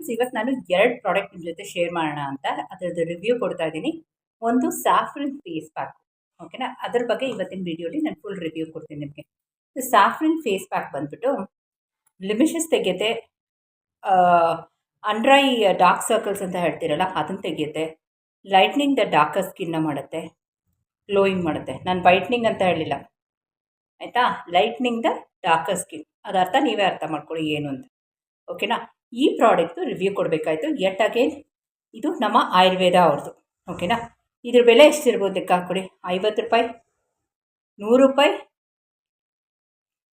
Friends ಇವತ್ತು ನಾನು ಎರಡು ಪ್ರಾಡಕ್ಟ್ ನಿಮ್ಮ ಜೊತೆ ಶೇರ್ ಮಾಡೋಣ ಅಂತ ಅದರದ್ದು ರಿವ್ಯೂ ಕೊಡ್ತಾ ಇದ್ದೀನಿ. ಒಂದು ಸಾಫ್ರಿನ್ ಫೇಸ್ ಪ್ಯಾಕ್, ಓಕೆನಾ? ಅದ್ರ ಬಗ್ಗೆ ಇವತ್ತಿನ ವಿಡಿಯೋಲಿ ನಾನು ಫುಲ್ ರಿವ್ಯೂ ಕೊಡ್ತೀನಿ ನಿಮಗೆ. ಸಾಫ್ರಿನ್ ಫೇಸ್ ಪ್ಯಾಕ್ ಬಂದ್ಬಿಟ್ಟು ಲಿಮಿಷಸ್ ತೆಗೆಯುತ್ತೆ. ಅಂಡ್ರೈ ಡಾರ್ಕ್ ಸರ್ಕಲ್ಸ್ ಅಂತ ಹೇಳ್ತೀರಲ್ಲ ಅದನ್ನು ತೆಗೆಯುತ್ತೆ. ಲೈಟ್ನಿಂಗ್ ದ ಡಾರ್ಕರ್ ಸ್ಕಿನ್ನ ಮಾಡುತ್ತೆ. ಗ್ಲೋಯಿಂಗ್ ಮಾಡುತ್ತೆ. ನಾನು ವೈಟ್ನಿಂಗ್ ಅಂತ ಹೇಳಿಲ್ಲ ಆಯಿತಾ? Lightening the darker skin. ಅದರ್ಥ ನೀವೇ ಅರ್ಥ ಮಾಡ್ಕೊಳ್ಳಿ ಏನು ಅಂತ. ಓಕೆನಾ? ಈ ಪ್ರಾಡಕ್ಟ್ದು ರಿವ್ಯೂ ಕೊಡಬೇಕಾಯ್ತು. ಎಟ್ ಅಗೇನ್ ಇದು ನಮ್ಮ ಆಯುರ್ವೇದ ಅವ್ರದ್ದು. ಓಕೆನಾ? ಇದ್ರ ಬೆಲೆ ಎಷ್ಟಿರ್ಬೋದು ಲೆಕ್ಕ ಹಾಕ್ಕೊಡಿ. ಐವತ್ತು ರೂಪಾಯಿ, ನೂರು ರೂಪಾಯಿ,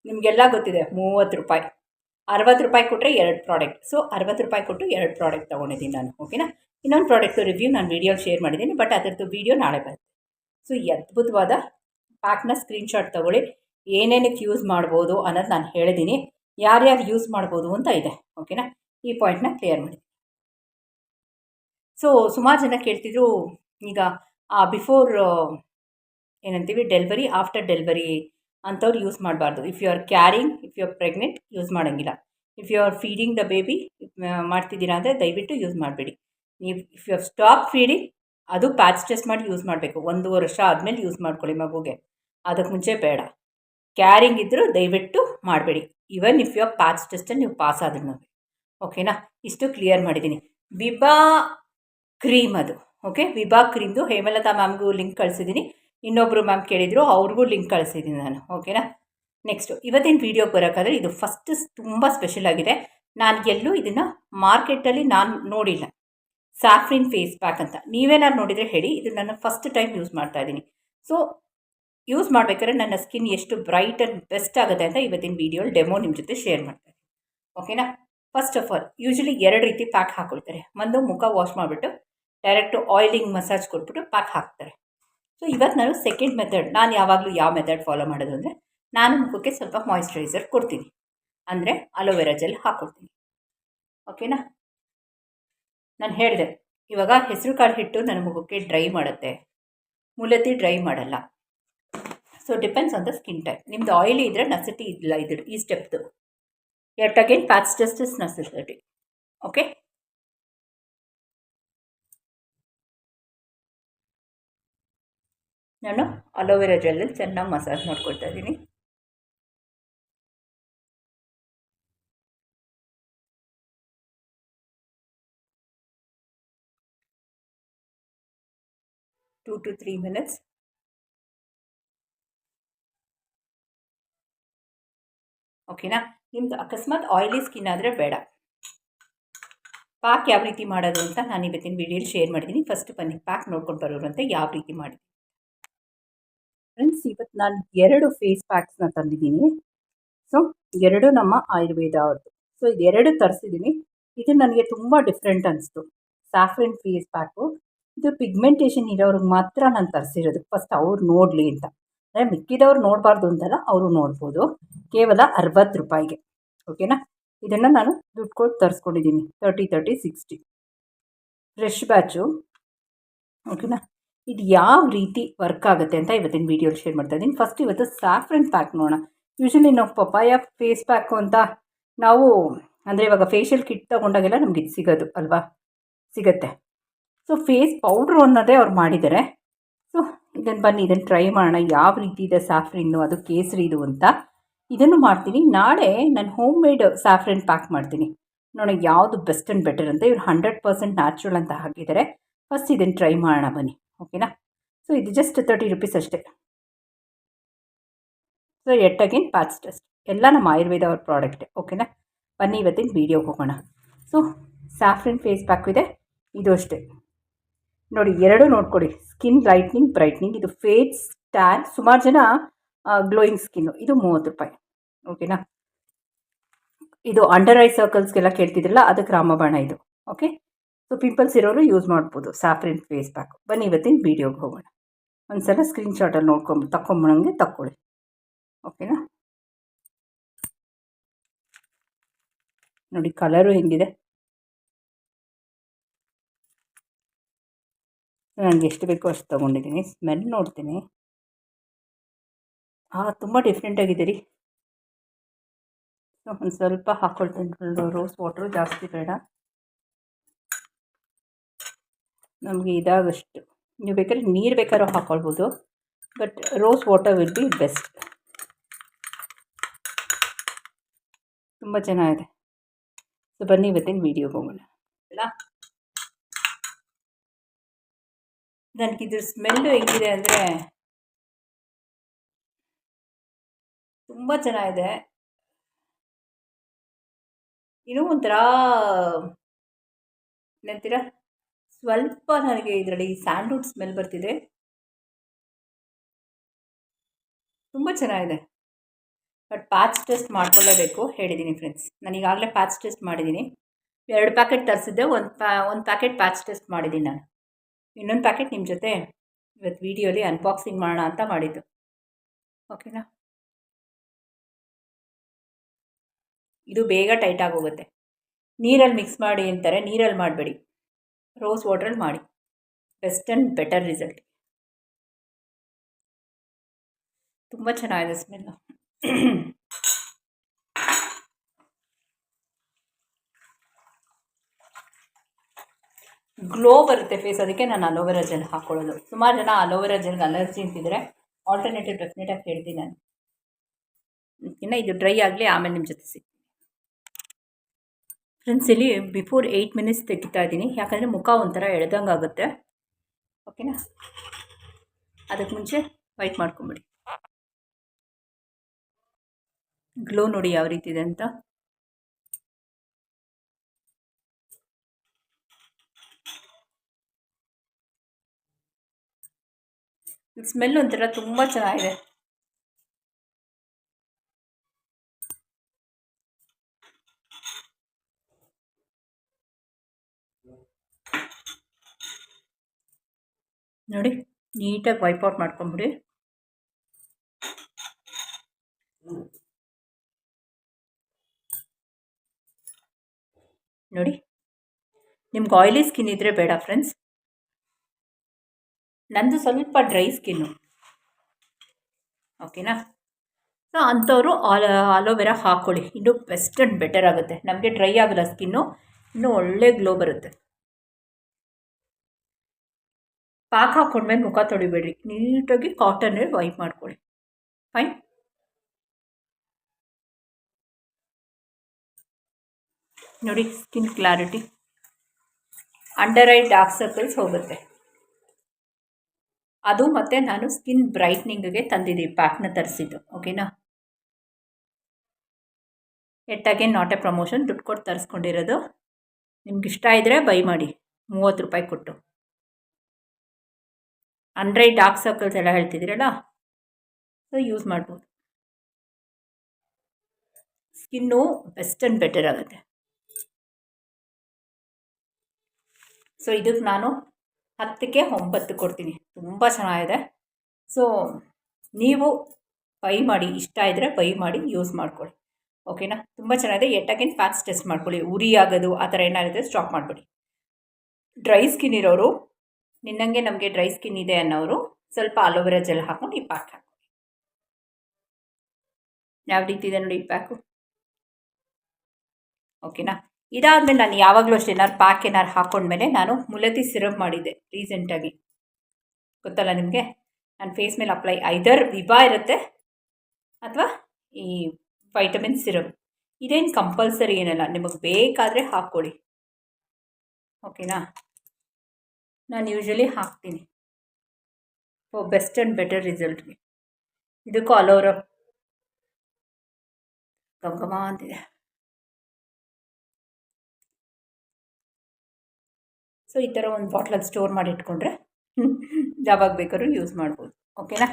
ನಿಮಗೆಲ್ಲ ಗೊತ್ತಿದೆ, ಮೂವತ್ತು ರೂಪಾಯಿ. ಅರವತ್ತು ರೂಪಾಯಿ ಕೊಟ್ಟರೆ ಎರಡು ಪ್ರಾಡಕ್ಟ್. ಸೊ ಅರವತ್ತು ರೂಪಾಯಿ ಕೊಟ್ಟು ಎರಡು ಪ್ರಾಡಕ್ಟ್ ತೊಗೊಂಡಿದ್ದೀನಿ ನಾನು. ಓಕೆನಾ? ಇನ್ನೊಂದು ಪ್ರಾಡಕ್ಟು ರಿವ್ಯೂ ನಾನು ವೀಡಿಯೋಲಿ ಶೇರ್ ಮಾಡಿದ್ದೀನಿ, ಬಟ್ ಅದರದ್ದು ವೀಡಿಯೋ ನಾಳೆ ಬರುತ್ತೆ. ಸೊ ಈ ಅದ್ಭುತವಾದ ಪ್ಯಾಕ್ನ ಸ್ಕ್ರೀನ್ಶಾಟ್ ತೊಗೊಳ್ಳಿ. ಏನೇನಕ್ಕೆ ಯೂಸ್ ಮಾಡ್ಬೋದು ಅನ್ನೋದು ನಾನು ಹೇಳಿದ್ದೀನಿ. ಯಾರ್ಯಾರು ಯೂಸ್ ಮಾಡ್ಬೋದು ಅಂತ ಇದೆ. ಓಕೆನಾ? ಈ ಪಾಯಿಂಟ್ನ ಕ್ಲಿಯರ್ ಮಾಡಿ. ಸೊ ಸುಮಾರು ಜನ ಕೇಳ್ತಿದ್ರು, ಈಗ, ಆ ಬಿಫೋರ್ ಏನಂತೀವಿ ಡೆಲ್ವರಿ ಆಫ್ಟರ್ ಡೆಲ್ವರಿ ಅಂಥವ್ರು ಯೂಸ್ ಮಾಡಬಾರ್ದು. If you are carrying if you are pregnant use ಮಾಡೋಂಗಿಲ್ಲ. If you are feeding the baby ಮಾಡ್ತಿದ್ದೀರಾ ಅಂದರೆ ದಯವಿಟ್ಟು ಯೂಸ್ ಮಾಡಬೇಡಿ. ನೀವು if you are stop feeding ಅದು ಪ್ಯಾಚ್ ಟೆಸ್ಟ್ ಮಾಡಿ ಯೂಸ್ ಮಾಡಬೇಕು. ಒಂದು ವರ್ಷ ಆದಮೇಲೆ ಯೂಸ್ ಮಾಡ್ಕೊಳ್ಳಿ ಮಗುಗೆ. ಅದಕ್ಕೆ ಮುಂಚೆ ಬೇಡ. ಕ್ಯಾರಿಂಗ್ ಇದ್ದರೂ ದಯವಿಟ್ಟು ಮಾಡಬೇಡಿ. Even if you are patch ಟೆಸ್ಟಲ್ಲಿ ನೀವು ಪಾಸ್ ಆದ್ರೂ. ಓಕೆನಾ ಇಷ್ಟು ಕ್ಲಿಯರ್ ಮಾಡಿದ್ದೀನಿ ವಿಭಾ ಕ್ರೀಮ್ ಅದು. ಓಕೆ ವಿಭಾ ಕ್ರೀಮ್ದು ಹೇಮಲತಾ ಮ್ಯಾಮ್ಗೂ ಲಿಂಕ್ ಕಳಿಸಿದ್ದೀನಿ ಇನ್ನೊಬ್ಬರು ಮ್ಯಾಮ್ ಕೇಳಿದರು, ಅವ್ರಿಗೂ ಲಿಂಕ್ ಕಳಿಸಿದ್ದೀನಿ ನಾನು. ಓಕೆನಾ ನೆಕ್ಸ್ಟು ಇವತ್ತಿನ ವೀಡಿಯೋಗೆ ಬರೋಕ್ಕಾದ್ರೆ ಇದು ಫಸ್ಟ್ ತುಂಬ ಸ್ಪೆಷಲ್ ಆಗಿದೆ. ನಾನು ಎಲ್ಲೂ ಇದನ್ನು ಮಾರ್ಕೆಟಲ್ಲಿ ನಾನು ನೋಡಿಲ್ಲ. ಸ್ಯಾಫ್ರಿನ್ ಫೇಸ್ ಪ್ಯಾಕ್ ಅಂತ. ನೀವೇನಾರು ನೋಡಿದರೆ ಹೇಳಿ, ಇದು ನಾನು ಫಸ್ಟ್ ಟೈಮ್ ಯೂಸ್ ಮಾಡ್ತಾ ಇದ್ದೀನಿ ಸೊ ಯೂಸ್ ಮಾಡಬೇಕಾದ್ರೆ ನನ್ನ ಸ್ಕಿನ್ ಎಷ್ಟು ಬ್ರೈಟ್ ಆ್ಯಂಡ್ ಬೆಸ್ಟ್ ಆಗುತ್ತೆ ಅಂತ ಇವತ್ತಿನ ವೀಡಿಯೋಲಿ ಡೆಮೋ ನಿಮ್ಮ ಜೊತೆ ಶೇರ್ ಮಾಡ್ತೀನಿ ಓಕೆನಾ ಫಸ್ಟ್ ಆಫ್ ಆಲ್ ಯೂಶಲಿ ಎರಡು ರೀತಿ ಪ್ಯಾಕ್ ಹಾಕ್ಕೊಳ್ತಾರೆ ಒಂದು ಮುಖ ವಾಶ್ ಮಾಡಿಬಿಟ್ಟು ಡೈರೆಕ್ಟು ಆಯಿಲಿಂಗ್ ಮಸಾಜ್ ಕೊಟ್ಬಿಟ್ಟು ಪ್ಯಾಕ್ ಹಾಕ್ತಾರೆ. ಸೊ ಇವತ್ತು ನಾನು ಸೆಕೆಂಡ್ ಮೆಥಡ್ ನಾನು ಯಾವಾಗಲೂ ಯಾವ ಮೆಥಡ್ ಫಾಲೋ ಮಾಡೋದು ಅಂದರೆ, ನಾನು ಮುಖಕ್ಕೆ ಸ್ವಲ್ಪ ಮಾಯಿಶ್ಚರೈಸರ್ ಕೊಡ್ತೀನಿ. ಅಂದರೆ ಅಲೋವೆರಾ ಜೆಲ್ ಹಾಕ್ಕೊಡ್ತೀನಿ ಓಕೆನಾ ನಾನು ಹೇಳಿದೆ, ಇವಾಗ ಹೆಸರು ಕಾಳು ಹಿಟ್ಟು ನನ್ನ ಮುಖಕ್ಕೆ ಡ್ರೈ ಮಾಡುತ್ತೆ. ಮೂಲತಿ ಡ್ರೈ ಮಾಡಲ್ಲ. So depends on the skin type ನಿಮ್ಮದು ಆಯಿಲಿ ಇದ್ದರೆ ನಸಿಟಿ ಇಲ್ಲ ಇದ್ರ ಈ ಸ್ಟೆಪ್ದು yet again, patch test is necessary. Okay ನಾನು ಅಲೋವೆರಾ ಜೆಲ್ಲಲ್ಲಿ ಚೆನ್ನಾಗಿ ಮಸಾಜ್ ಮಾಡ್ಕೊಳ್ತಾ ಇದ್ದೀನಿ. ಟೂ ಟು ತ್ರೀ ಮಿನಿಟ್ಸ್ ಓಕೆನಾ ನಿಮ್ಮದು ಅಕಸ್ಮಾತ್ ಆಯಿಲಿ ಸ್ಕಿನ್ ಆದರೆ ಬೇಡ. ಪ್ಯಾಕ್ ಯಾವ ರೀತಿ ಮಾಡೋದು ಅಂತ ನಾನು ಇವತ್ತಿನ ವಿಡಿಯೋಲಿ ಶೇರ್ ಮಾಡಿದ್ದೀನಿ ಫಸ್ಟ್ ಬನ್ನಿ ಪ್ಯಾಕ್ ನೋಡ್ಕೊಂಡು ಬರೋರಂತೆ ಯಾವ ರೀತಿ ಮಾಡಿದ್ದೀನಿ ಫ್ರೆಂಡ್ಸ್ ಇವತ್ತು ನಾನು ಎರಡು ಫೇಸ್ ಪ್ಯಾಕ್ಸ್ನ ತಂದಿದ್ದೀನಿ. ಸೊ ಎರಡು ನಮ್ಮ ಆಯುರ್ವೇದ ಅವ್ರದ್ದು ಸೊ ಇದೆರಡು ತರಿಸಿದ್ದೀನಿ ಇದು ನನಗೆ ತುಂಬ ಡಿಫ್ರೆಂಟ್ ಅನಿಸ್ತು. ಸ್ಯಾಫ್ರಿನ್ ಫೇಸ್ ಪ್ಯಾಕು ಇದು ಪಿಗ್ಮೆಂಟೇಷನ್ ಇರೋರಿಗೆ ಮಾತ್ರ ನಾನು ತರಿಸಿರೋದು. ಫಸ್ಟ್ ಅವ್ರು ನೋಡಲಿ ಅಂತ. ಅಂದರೆ ಮಿಕ್ಕಿದವ್ರು ನೋಡಬಾರ್ದು ಅಂತಲ್ಲ, ಅವರು ನೋಡ್ಬೋದು. ಕೇವಲ ಅರವತ್ತು ರೂಪಾಯಿಗೆ, ಓಕೆನಾ? ಇದನ್ನು ನಾನು ದುಡ್ಡು ಕೊಟ್ಟು ತರಿಸ್ಕೊಂಡಿದ್ದೀನಿ thirty thirty sixty fresh batch ಓಕೆನಾ? ಇದು ಯಾವ ರೀತಿ ವರ್ಕ್ ಆಗುತ್ತೆ ಅಂತ ಇವತ್ತಿನ ವೀಡಿಯೋಲಿ ಶೇರ್ ಮಾಡ್ತಾ ಇದ್ದೀನಿ ಫಸ್ಟ್ ಇವತ್ತು ಸ್ಯಾಫ್ರನ್ ಪ್ಯಾಕ್ ನೋಡೋಣ. ಯೂಶಲಿ ನಾವು ಪಪಾಯ ಫೇಸ್ ಪ್ಯಾಕು ಅಂತ ನಾವು, ಅಂದರೆ ಇವಾಗ ಫೇಶಿಯಲ್ ಕಿಟ್ ತೊಗೊಂಡಾಗೆಲ್ಲ ನಮಗೆ ಇದು ಸಿಗೋದು, ಅಲ್ವಾ? ಸಿಗತ್ತೆ. ಸೊ ಫೇಸ್ ಪೌಡ್ರು ಅನ್ನೋದೇ ಅವ್ರು ಮಾಡಿದ್ದಾರೆ. ಇದನ್ನು ಬನ್ನಿ ಇದನ್ನು ಟ್ರೈ ಮಾಡೋಣ. ಯಾವ ರೀತಿ ಇದೆ ಸ್ಯಾಫ್ರಿನ್ನು ಅದು ಕೇಸರಿದು ಅಂತ. ಇದನ್ನು ಮಾಡ್ತೀನಿ. ನಾಳೆ ನಾನು ಹೋಮ್ ಮೇಡ್ ಸ್ಯಾಫ್ರಿನ್ ಪ್ಯಾಕ್ ಮಾಡ್ತೀನಿ. ನೋಡೋಣ ಯಾವುದು ಬೆಸ್ಟ್ ಆ್ಯಂಡ್ ಬೆಟರ್ ಅಂತ. ಇವ್ರು ಹಂಡ್ರೆಡ್ ಪರ್ಸೆಂಟ್ ನ್ಯಾಚುರಲ್ ಅಂತ ಹಾಕಿದ್ದಾರೆ. ಫಸ್ಟ್ ಇದನ್ನು ಟ್ರೈ ಮಾಡೋಣ ಬನ್ನಿ. ಓಕೆನಾ ಸೊ ಇದು ಜಸ್ಟ್ ತರ್ಟಿ ರುಪೀಸ್ ಅಷ್ಟೇ. So yet again patch test ಎಲ್ಲ ನಮ್ಮ ಆಯುರ್ವೇದ ಅವ್ರ ಪ್ರಾಡಕ್ಟೇ ಓಕೆನಾ ಬನ್ನಿ ಇವತ್ತಿನ ವೀಡಿಯೋಗೆ ಹೋಗೋಣ. ಸೊ ಸ್ಯಾಫ್ರಿನ್ ಫೇಸ್ ಪ್ಯಾಕ್ ಇದೆ. ಇದು ಅಷ್ಟೇ. ನೋಡಿ, ಎರಡು ನೋಡ್ಕೊಡಿ ಸ್ಕಿನ್ ಲೈಟ್ನಿಂಗ್ ಬ್ರೈಟ್ನಿಂಗ್ ಇದು ಫೇಸ್ ಟ್ಯಾನ್ ಸುಮಾರು ಜನ ಗ್ಲೋಯಿಂಗ್ ಸ್ಕಿನ್ನು ಇದು ಮೂವತ್ತು ರೂಪಾಯಿ. ಓಕೆನಾ ಇದು ಅಂಡರ್ ಐ ಸರ್ಕಲ್ಸ್ಗೆಲ್ಲ ಕೇಳ್ತಿದ್ರಲ್ಲ, ಅದಕ್ಕೆ ರಾಮಬಾಣ ಇದು. ಓಕೆ ಸೊ ಪಿಂಪಲ್ಸ್ ಇರೋರು ಯೂಸ್ ಮಾಡ್ಬೋದು. ಸ್ಯಾಫ್ರಿನ್ ಫೇಸ್ ಪ್ಯಾಕ್ ಬನ್ನಿ ಇವತ್ತಿನ ವೀಡಿಯೋಗೆ ಹೋಗೋಣ. ಒಂದು ಸಲ ಸ್ಕ್ರೀನ್ಶಾಟಲ್ಲಿ ನೋಡ್ಕೊಂಡು ತಗೊಂಬಳಂಗೆ ತಕ್ಕೊಳ್ಳಿ. ಓಕೆನಾ ನೋಡಿ ಕಲರು ಹೆಂಗಿದೆ? ನನಗೆ ಎಷ್ಟು ಬೇಕೋ ಅಷ್ಟು ತೊಗೊಂಡಿದ್ದೀನಿ. ಸ್ಮೆಲ್ ನೋಡ್ತೀನಿ. ಹಾಂ ತುಂಬ ಡಿಫ್ರೆಂಟ್ ಆಗಿದೆ ರೀ ಸೊ, ಒಂದು ಸ್ವಲ್ಪ ಹಾಕ್ಕೊಳ್ತೀನಿ ರೋಸ್ ವಾಟ್ರು ಜಾಸ್ತಿ ಬೇಡ. ನಮಗೆ ಇದಾಗಷ್ಟು. ನೀವು ಬೇಕಾದ್ರೆ ನೀರು ಬೇಕಾದ್ರೂ ಹಾಕ್ಕೊಳ್ಬೋದು but rose water will be best ತುಂಬ ಚೆನ್ನಾಗಿದೆ. ಸೊ ಬನ್ನಿ ಇವತ್ತಿನ ವೀಡಿಯೋಗೆ ಹೋಗೋಣ. ಅಲ್ಲ ನನಗಿದ್ರ ಸ್ಮೆಲ್ಲು ಹೆಂಗಿದೆ ಅಂದರೆ ತುಂಬ ಚೆನ್ನಾಗಿದೆ. ಇನ್ನೂ ಒಂಥರ ಏನಂತೀರ? ಸ್ವಲ್ಪ ನನಗೆ ಇದರಲ್ಲಿ ಸ್ಯಾಂಡ್ವುಡ್ ಸ್ಮೆಲ್ ಬರ್ತಿದೆ. ತುಂಬ ಚೆನ್ನಾಗಿದೆ. ಬಟ್ ಪ್ಯಾಚ್ ಟೆಸ್ಟ್ ಮಾಡ್ಕೊಳ್ಳೇಬೇಕು ಹೇಳಿದ್ದೀನಿ ಫ್ರೆಂಡ್ಸ್. ನಾನು ಈಗಾಗಲೇ ಪ್ಯಾಚ್ ಟೆಸ್ಟ್ ಮಾಡಿದ್ದೀನಿ ಎರಡು ಪ್ಯಾಕೆಟ್ ತರಿಸಿದ್ದೆ, ಒಂದು ಪ್ಯಾ, ಒಂದು ಪ್ಯಾಕೆಟ್ ಪ್ಯಾಚ್ ಟೆಸ್ಟ್ ಮಾಡಿದ್ದೀನಿ ನಾನು. ಇನ್ನೊಂದು ಪ್ಯಾಕೆಟ್ ನಿಮ್ಮ ಜೊತೆ ಇವತ್ತು ವೀಡಿಯೋಲಿ ಅನ್ಬಾಕ್ಸಿಂಗ್ ಮಾಡೋಣ ಅಂತ ಮಾಡಿದ್ದು. ಓಕೆನಾ ಇದು ಬೇಗ ಟೈಟ್ ಆಗೋಗುತ್ತೆ. ನೀರಲ್ಲಿ ಮಿಕ್ಸ್ ಮಾಡಿ ಅಂತಾರೆ, ನೀರಲ್ಲಿ ಮಾಡಬೇಡಿ. ರೋಸ್ ವಾಟ್ರಲ್ಲಿ ಮಾಡಿ. ಬೆಸ್ಟ್ ಆ್ಯಂಡ್ ಬೆಟರ್ ರಿಸಲ್ಟ್ ತುಂಬ ಚೆನ್ನಾಗಿದೆ ಸ್ಮೆಲ್ಲು ಗ್ಲೋ ಬರುತ್ತೆ ಫೇಸ್ ಅದಕ್ಕೆ ನಾನು ಅಲೋವೆರಾ ಜೆಲ್ ಹಾಕ್ಕೊಳ್ಳೋದು ಸುಮಾರು ಜನ ಅಲೋವೆರಾ ಜೆಲ್ಗೆ ಅಲರ್ಜಿ ಅಂತಿದ್ರೆ ಆಲ್ಟರ್ನೇಟಿವ್ ಡೆಫಿನೆಟಾಗಿ ಹೇಳ್ತೀನಿ ನಾನು. ಇನ್ನು ಇದು ಡ್ರೈ ಆಗಲಿ ಆಮೇಲೆ ನಿಮ್ಮ ಜೊತೆ ಸಿಗ್ತೀನಿ. ಫ್ರೆಂಡ್ಸ್ ಇಲ್ಲಿ ಬಿಫೋರ್ ಏಯ್ಟ್ ಮಿನಿಟ್ಸ್ ತೆಗಿತಾ ಇದ್ದೀನಿ. ಯಾಕಂದರೆ ಮುಖ ಒಂಥರ ಎಳ್ದಂಗೆ ಆಗುತ್ತೆ. ಓಕೆನಾ ಅದಕ್ಕೆ ಮುಂಚೆ ವೈಟ್ ಮಾಡ್ಕೊಂಬಿಡಿ. ಗ್ಲೋ ನೋಡಿ ಯಾವ ರೀತಿ ಇದೆ ಅಂತ. ಸ್ಮೆಲ್ ಒಂಥರ ತುಂಬ ಚೆನ್ನಾಗಿದೆ. ನೋಡಿ, ನೀಟಾಗಿ ವೈಪ್ ಔಟ್ ಮಾಡ್ಕೊಂಬಿಡಿ. ನೋಡಿ, ನಿಮ್ಗೆ ಆಯಿಲಿ ಸ್ಕಿನ್ ಇದ್ದರೆ ಬೇಡ ಫ್ರೆಂಡ್ಸ್ ನಂದು ಸ್ವಲ್ಪ ಡ್ರೈ ಸ್ಕಿನ್ನು. ಓಕೆನಾ? ಸೊ, ಅಂಥವರು ಆಲ ಅಲೋವೆರಾ ಹಾಕ್ಕೊಳ್ಳಿ ಇನ್ನು ಬೆಸ್ಟ್ ಆ್ಯಂಡ್ ಬೆಟರ್ ಆಗುತ್ತೆ. ನಮಗೆ ಡ್ರೈ ಆಗಲ್ಲ ಸ್ಕಿನ್ನು. ಇನ್ನೂ ಒಳ್ಳೆ ಗ್ಲೋ ಬರುತ್ತೆ. ಪಾಕ ಹಾಕ್ಕೊಂಡ್ಮೇಲೆ ಮುಖ ತೊಳಿಬೇಡ್ರಿ. ನೀಟಾಗಿ ಕಾಟನ್ ವೈಪ್ ಮಾಡ್ಕೊಳ್ಳಿ. ಫೈನ್? ನೋಡಿ, skin clarity. Under eye dark circles ಹೋಗುತ್ತೆ. ಅದು ಮತ್ತೆ ನಾನು ಸ್ಕಿನ್ ಬ್ರೈಟ್ನಿಂಗ್ಗೆ ತಂದಿದ್ದೀವಿ ಪ್ಯಾಕ್ನ ತರಿಸಿದ್ದು ಓಕೆನಾ ಎಟ್ಟಾಗೆ ನಾಟ್ ಎ ಪ್ರಮೋಷನ್ ದುಡ್ಡು ಕೊಟ್ಟು ತರಿಸ್ಕೊಂಡಿರೋದು. ನಿಮ್ಗೆ ಇಷ್ಟ ಇದ್ದರೆ ಬೈ ಮಾಡಿ, ಮೂವತ್ತು ರೂಪಾಯಿ ಕೊಟ್ಟು. ಅಂಡ್ರೈ ಡಾರ್ಕ್ ಸರ್ಕಲ್ಸ್ ಎಲ್ಲ ಹೇಳ್ತಿದ್ದೀರಲ್ಲ? ಸೊ ಯೂಸ್ ಮಾಡ್ಬೋದು. ಸ್ಕಿನ್ನು ಬೆಸ್ಟ್ ಆ್ಯಂಡ್ ಬೆಟರ್ ಆಗುತ್ತೆ. ಸೊ ಇದಕ್ಕೆ ನಾನು ಹತ್ತಕ್ಕೆ ಒಂಬತ್ತು ಕೊಡ್ತೀನಿ. ತುಂಬ ಚೆನ್ನಾಗಿದೆ. ಸೊ ನೀವು ಬೈ ಮಾಡಿ, ಇಷ್ಟ ಇದ್ದರೆ ಬೈ ಮಾಡಿ ಯೂಸ್ ಮಾಡ್ಕೊಳ್ಳಿ. ಓಕೆನಾ ತುಂಬ ಚೆನ್ನಾಗಿದೆ. ಎಟ್ ಅಗೇನ್ ಪ್ಯಾಕ್ಸ್ ಟೆಸ್ಟ್ ಮಾಡ್ಕೊಳ್ಳಿ. ಉರಿ ಆಗೋದು, ಆ ಥರ ಏನಾರಿದ್ರೆ ಸ್ಟಾಪ್ ಮಾಡಿಬಿಡಿ. ಡ್ರೈ ಸ್ಕಿನ್ ಇರೋರು, ನಿನ್ನಂಗೆ ನಮಗೆ ಡ್ರೈ ಸ್ಕಿನ್ ಇದೆ ಅನ್ನೋರು, ಸ್ವಲ್ಪ ಆಲೋವೆರಾ ಜೆಲ್ ಹಾಕೊಂಡು ಈ ಪ್ಯಾಕ್ ಹಾಕೊಳ್ಳಿ ಯಾವ ರೀತಿ ಇದೆ ನೋಡಿ, ಈ ಪ್ಯಾಕು ಓಕೆನಾ ಇದಾದಮೇಲೆ ನಾನು ಯಾವಾಗಲೂ ಅಷ್ಟೇ ಏನಾರು ಪ್ಯಾಕ್ ಏನಾರು ಹಾಕ್ಕೊಂಡ್ಮೇಲೆ ನಾನು ಮುಲತಿ ಸಿರಪ್ ಮಾಡಿದ್ದೆ ರೀಸೆಂಟಾಗಿ ಗೊತ್ತಲ್ಲ ನಿಮಗೆ? ನನ್ನ ಫೇಸ್ ಮೇಲೆ ಅಪ್ಲೈ ಐದರ್ ವಿಭಾ ಇರುತ್ತೆ ಅಥವಾ ಈ ವೈಟಮಿನ್ ಸಿರಪ್ ಇದೇನು ಕಂಪಲ್ಸರಿ ಏನಲ್ಲ, ನಿಮಗೆ ಬೇಕಾದರೆ ಹಾಕ್ಕೊಳ್ಳಿ ಓಕೆನಾ ನಾನು ಯೂಶ್ವಲಿ ಹಾಕ್ತೀನಿ. ಓ ಬೆಸ್ಟ್ ಆ್ಯಂಡ್ ಬೆಟರ್ ರಿಸಲ್ಟ್ಗೆ ಇದಕ್ಕೂ ಅಲೋರ ಗಮ ಅಂತಿದೆ. ಸೊ ಈ ಥರ ಒಂದು ಬಾಟ್ಲಲ್ಲಿ ಸ್ಟೋರ್ ಮಾಡಿ ಇಟ್ಕೊಂಡ್ರೆ ಯಾವಾಗ ಬೇಕಾದ್ರೂ ಯೂಸ್ ಮಾಡ್ಬೋದು. ಓಕೆನಾ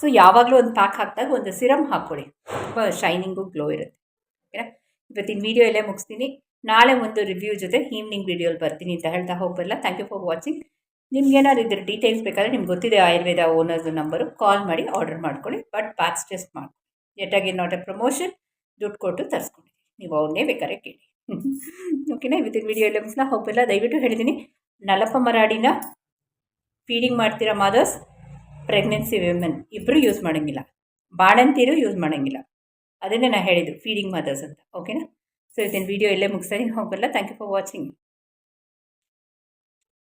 ಸೊ ಯಾವಾಗಲೂ ಒಂದು ಪ್ಯಾಕ್ ಹಾಕಿದಾಗ ಒಂದು ಸಿರಮ್ ಹಾಕ್ಕೊಳ್ಳಿ ತುಂಬ ಶೈನಿಂಗು ಗ್ಲೋ ಇರುತ್ತೆ. ಓಕೆನಾ ಇವತ್ತಿನ ವೀಡಿಯೋ ಎಲ್ಲೇ ಮುಗಿಸ್ತೀನಿ. ನಾಳೆ ಒಂದು ರಿವ್ಯೂ ಜೊತೆ ಈವ್ನಿಂಗ್ ವೀಡಿಯೋಲಿ ಬರ್ತೀನಿ ಅಂತ ಹೇಳ್ತಾ ಹೋಗ್ಬರಲ್ಲ ಥ್ಯಾಂಕ್ ಯು ಫಾರ್ ವಾಚಿಂಗ್ ನಿಮ್ಗೇನಾದ್ರು ಇದ್ರ ಡೀಟೇಲ್ಸ್ ಬೇಕಾದರೆ ನಿಮ್ಗೆ ಗೊತ್ತಿದೆ ಆಯುರ್ವೇದ ಓನರ್ದು ನಂಬರು ಕಾಲ್ ಮಾಡಿ ಆರ್ಡರ್ ಮಾಡ್ಕೊಳ್ಳಿ. ಬಟ್ ಪ್ಯಾಕ್ಸ್ ಟೆಸ್ಟ್ ಮಾಡಿ ಆಗಿ ನಾಟ್ ಎ ಪ್ರಮೋಷನ್ ದುಡ್ಡು ಕೊಟ್ಟು ತರಿಸ್ಕೊಳ್ಳಿ. ನೀವು ಅವ್ರನ್ನೇ ಬೇಕಾದ್ರೆ ಕೇಳಿ. ಓಕೆನಾ ಇವತ್ತಿನ ವಿಡಿಯೋ ಎಲ್ಲ ಮುಗಿಸ್ಲಾ? ದಯವಿಟ್ಟು ಹೇಳಿದ್ದೀನಿ ನಲಪ ಮರಾಡಿನ ಫೀಡಿಂಗ್ ಮಾಡ್ತಿರೋ ಮಾದರ್ಸ್ ಪ್ರೆಗ್ನೆನ್ಸಿ ವಿಮೆನ್ ಇಬ್ಬರು ಯೂಸ್ ಮಾಡೋಂಗಿಲ್ಲ. ಬಾಣಂತಿರು ಯೂಸ್ ಮಾಡೋಂಗಿಲ್ಲ. ಅದನ್ನೇ ನಾನು ಹೇಳಿದ್ದು ಫೀಡಿಂಗ್ ಮದರ್ಸ್ ಅಂತ. ಓಕೆನಾ ಸೊ ಇವತ್ತಿನ ವಿಡಿಯೋ ಇಲ್ಲೇ ಮುಗಿಸ್ತಾ ಇದ್ದೀನಿ ಥ್ಯಾಂಕ್ ಯು ಫಾರ್ ವಾಚಿಂಗ್